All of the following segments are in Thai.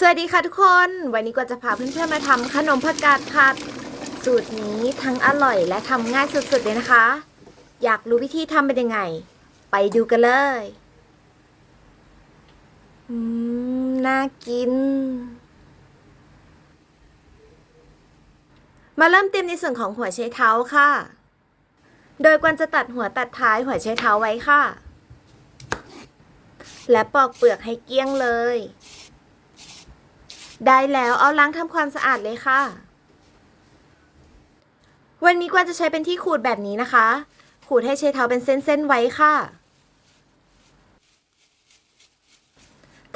สวัสดีค่ะทุกคน วันนี้ก็จะพาเพื่อนๆมาทำขนมผักกาดผัด สูตรนี้ทั้งอร่อยและทำง่ายสุดๆเลยนะคะ อยากรู้วิธีทำเป็นยังไง ไปดูกันเลย อืม น่ากิน มาเริ่มเตรียมในส่วนของหัวไชเท้าค่ะ โดยกวนจะตัดหัวตัดท้ายหัวไชเท้าไว้ค่ะ และปอกเปลือกให้เกลี้ยงเลย ได้แล้วเอาล้างทำความสะอาดเลยค่ะ วันนี้กวางจะใช้เป็นที่ขูดแบบนี้นะคะ ขูดให้ใช้เท้าเป็นเส้นๆไว้ค่ะ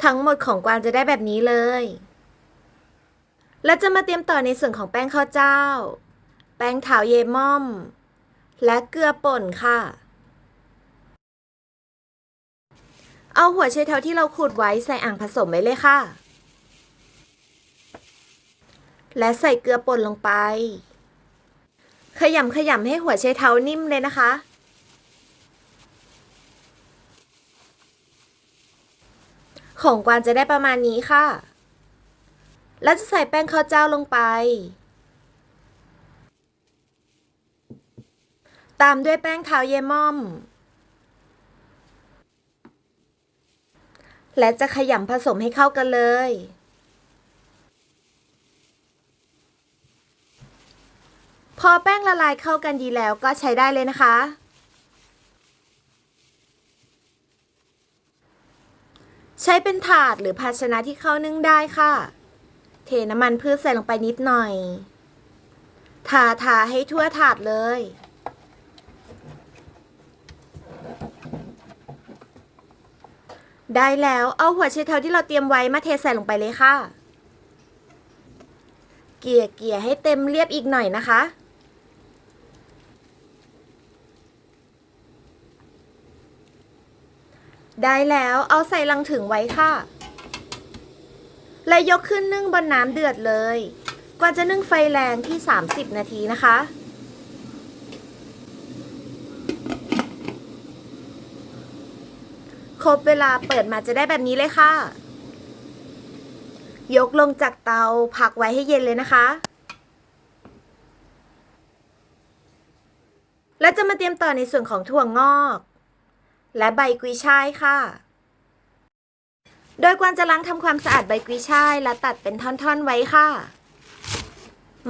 ทั้งหมดของกวางจะได้แบบนี้เลย แล้วจะมาเตรียมต่อในส่วนของแป้งข้าวเจ้า แป้งเถาเยม่อม และเกลือป่นค่ะเอาหัวไชเท้าที่เราขูดไว้ใส่อ่างผสมไว้เลยค่ะ และใส่เกลือป่นลงไป ขยำขยำให้หัวไชเท้านิ่มเลยนะคะ ของกวางจะได้ประมาณนี้ค่ะ แล้วจะใส่แป้งข้าวเจ้าลงไป ตามด้วยแป้งเท้าเยม่อม และจะขยำผสมให้เข้ากันเลย พอแป้งละลายเข้ากันดีแล้วก็ใช้ได้เลยนะคะ ใช้เป็นถาดหรือภาชนะที่เข้านึ่งได้ค่ะ เทน้ำมันพืชใส่ลงไปนิดหน่อย ทาทาให้ทั่วถาดเลยได้แล้วเอาหัวไชเท้าที่เราเตรียมไว้มาเทใส่ลงไปเลยค่ะ เกี่ยเกี่ยให้เต็มเรียบอีกหน่อยนะคะ ได้แล้วเอาใส่ลังถึงไว้ค่ะ และยกขึ้นนึ่งบนน้ำเดือดเลย กว่าจะนึ่งไฟแรงที่ 30 นาทีนะคะ ครบเวลาเปิดมาจะได้แบบนี้เลยค่ะ ยกลงจากเตาพักไว้ให้เย็นเลยนะคะ แล้วจะมาเตรียมต่อในส่วนของถั่วงอก และใบกุยช่ายค่ะ โดยกวางจะล้างทำความสะอาดใบกุยช่าย และตัดเป็นท่อนๆไว้ค่ะ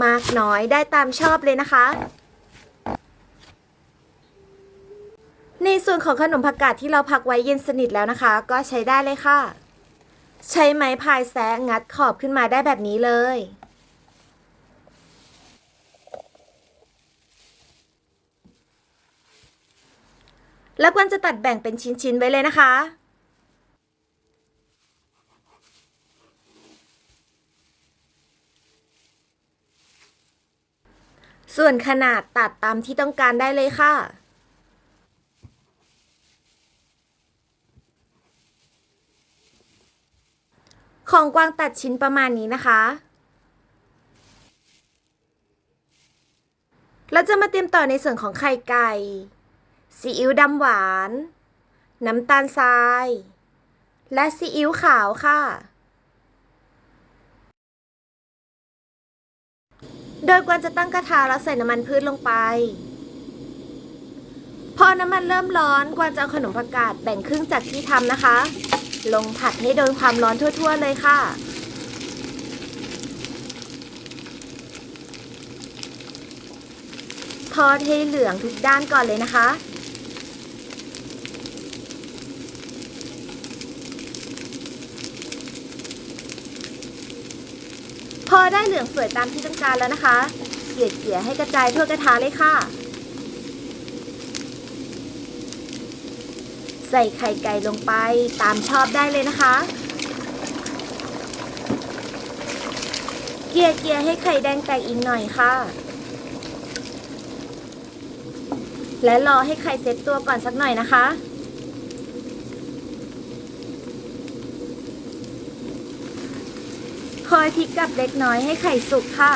มากน้อยได้ตามชอบเลยนะคะ ในส่วนของขนมผักกาดที่เราพักไว้เย็นสนิทแล้วนะคะ ก็ใช้ได้เลยค่ะ ใช้ไม้พายแซะงัดขอบขึ้นมาได้แบบนี้เลย แล้วกวนจะตัดแบ่งเป็นชิ้นๆไว้เลยนะคะส่วนขนาดตัดตามที่ต้องการได้เลยค่ะ ของกวางตัดชิ้นประมาณนี้นะคะแล้วจะมาเตรียมต่อในส่วนของไข่ไก่ ซีอิ๊วดำหวาน น้ำตาลทราย และซีอิ๊วขาวค่ะ โดยกวนจะตั้งกระทะแล้วใส่น้ำมันพืชลงไป พอน้ำมันเริ่มร้อนกวนจะเอาขนมผักกาดแบ่งครึ่งจากที่ทำนะคะ ลงผัดให้โดนความร้อนทั่ว ๆ เลยค่ะทอดให้เหลืองทุกด้านก่อนเลยนะคะ อได้เหลืองสวยตามที่ต้องการแล้วนะคะ เกลี่ยเกลี่ยให้กระจายทั่วกระทะเลยค่ะ ใส่ไข่ไก่ลงไปตามชอบได้เลยนะคะ เกลี่ยเกลี่ยให้ไข่แดงแตกอีกหน่อยค่ะ และรอให้ไข่เซ็ตตัวก่อนสักหน่อยนะคะ คอยพลิกกับเล็กน้อยให้ไข่สุกค่ะ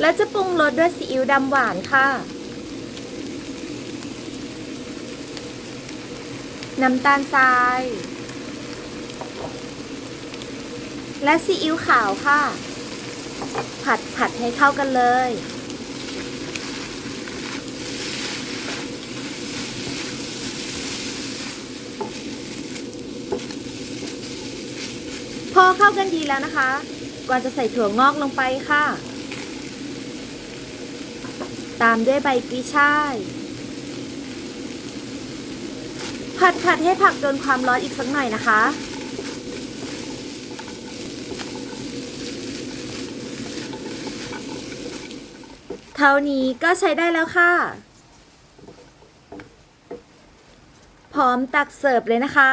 แล้วจะปรุงรสด้วยซีอิ๊วดำหวานค่ะ น้ำตาลทราย และซีอิ๊วขาวค่ะ ผัดผัดให้เข้ากันเลย เข้ากันดีแล้วนะคะกวางจะใส่ถั่วงอกลงไปค่ะ ตามด้วยใบกุยช่าย ผัดผัดให้ผักโดนความร้อนอีกสักหน่อยนะคะ เท่านี้ก็ใช้ได้แล้วค่ะ พร้อมตักเสิร์ฟเลยนะคะ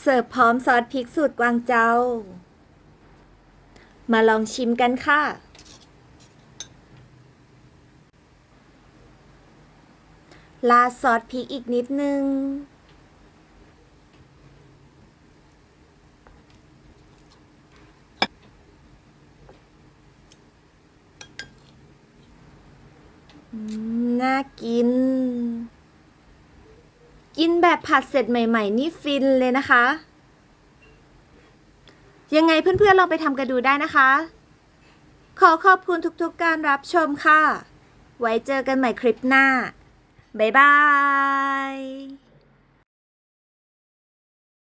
เสิร์ฟพร้อมซอสพริกสูตรกวางเจา มาลองชิมกันค่ะ ลาซอสพริกอีกนิดนึง น่ากิน กินแบบผัดเสร็จใหม่ ๆ นี่ฟินเลยนะคะ ยังไงเพื่อนๆลองไปทำกันดูได้นะคะ ขอขอบคุณทุกๆการรับชมค่ะ ไว้เจอกันใหม่คลิปหน้า บ๊ายบาย